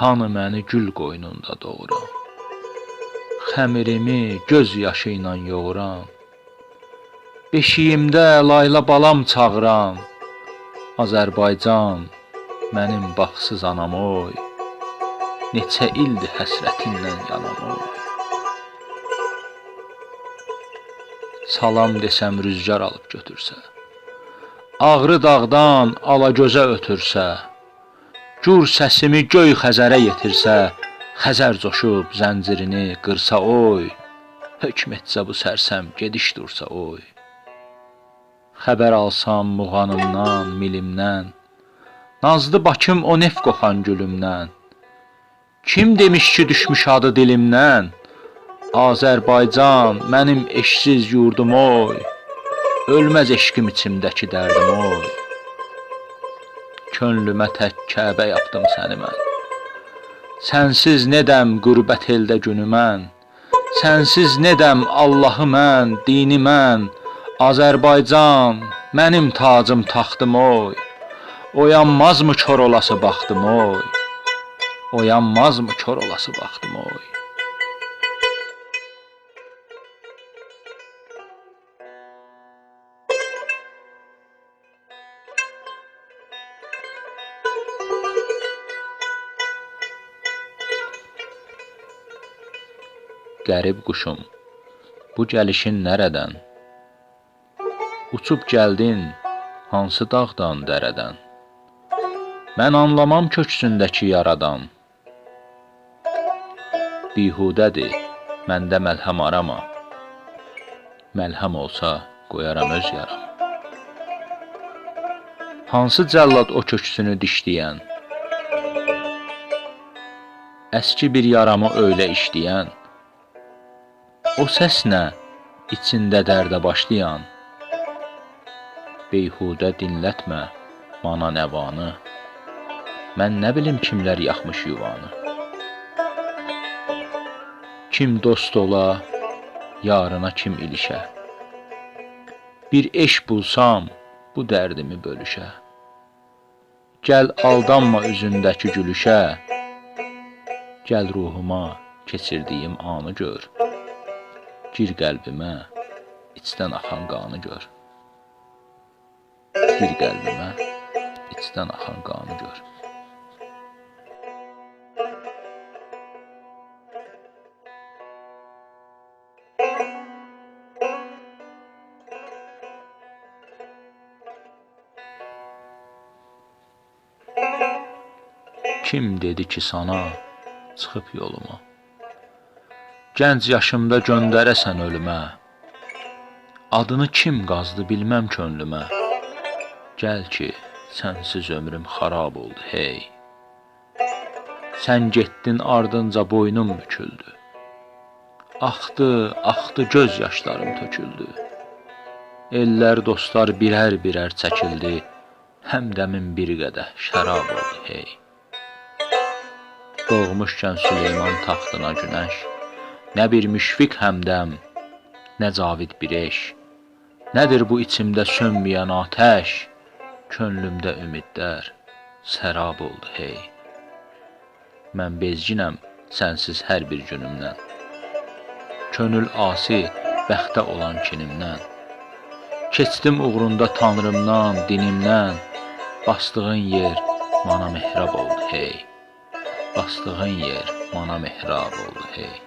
Hanı məni gül qoynunda doğuran? Xəmirimi göz yaşı ilə yoğuran? Beşiyimdə layla balam çağıran? Azərbaycan, mənim baxsız anam oy. Neçə ildir həsrətinlə yanam oy. Salam desəm rüzgar alıb götürsə, Ağrı dağdan alagözə ötürsə, Gur səsimi göy Xəzərə yetirsə, Xəzər coşub zəncirini qırsa oy, hökm etsə bu sərsəm gediş dursa oy. Xəbər alsam muğanımdan, milimdən, Nazlı Bakım o nef qoxan gülümdən. Kim demiş ki düşmüş adı dilimdən? Azərbaycan, mənim eşsiz yurdum oy. Ölməz eşqim içimdəki dərdim oy. Könlümə tək Kəbə yapdım səni mən. Sənsiz nedəm qürbət eldə günü mən? Sənsiz nedəm Allahı mən, dini mən? Azərbaycan, mənim tacım taxtım oy. Oyanmazmı kor olası baxdım oy. Oyanmazmı kor olası baxdım oy. Qərib quşum, bu gəlişin nərədən? Uçub gəldin hansı dağdan, dərədən? Mən anlamam köksündəki yaradan. Bihudədir, məndə məlhəm arama. Məlhəm olsa qoyaram öz yaram. Hansı cəllad o köksünü dişləyən? Əski bir yaramı öylə işləyən. O səs nə? İçində dərdə başlayan. Beyhudə dinlətmə mana nəvanı. Mən nə bilim kimlər yaxmış yuvanı. Kim dost ola, yarına kim ilişə. Bir eş bulsam, bu dərdimi bölüşə. Gəl aldanma üzündəki gülüşə. Gəl ruhuma keçirdiyim anı gör. Gir qəlbimə, içdən axan qanı gör. Gir qəlbimə, içdən axan qanı gör. Kim dedi ki sana çıxıb yoluma? Gənc yaşımda göndərəsən ölümə. Adını kim qazdı bilməm könlümə. Gəl ki, sənsiz ömrüm xarab oldu, hey. Sən getdin ardınca boynum büküldü. Axdı, axdı göz yaşlarım töküldü. Ellər, dostlar birər-birər çəkildi. Həmdəmin bir qədəh şərab oldu, hey. Doğmuşkən Süleyman taxtına günəş, nə bir müşfiq həmdəm, nə cavid bir eş. Nədir bu içimdə sönməyən atəş? Könlümdə ümidlər sərab oldu, hey. Mən bezginəm sənsiz hər bir günümdən. Könül asi bəxtə olan kinimdən. Keçdim uğrunda tanrımdan, dinimdən. Bastığın yer mana mehrab oldu, hey. Bastığın yer mana mehrab oldu, hey.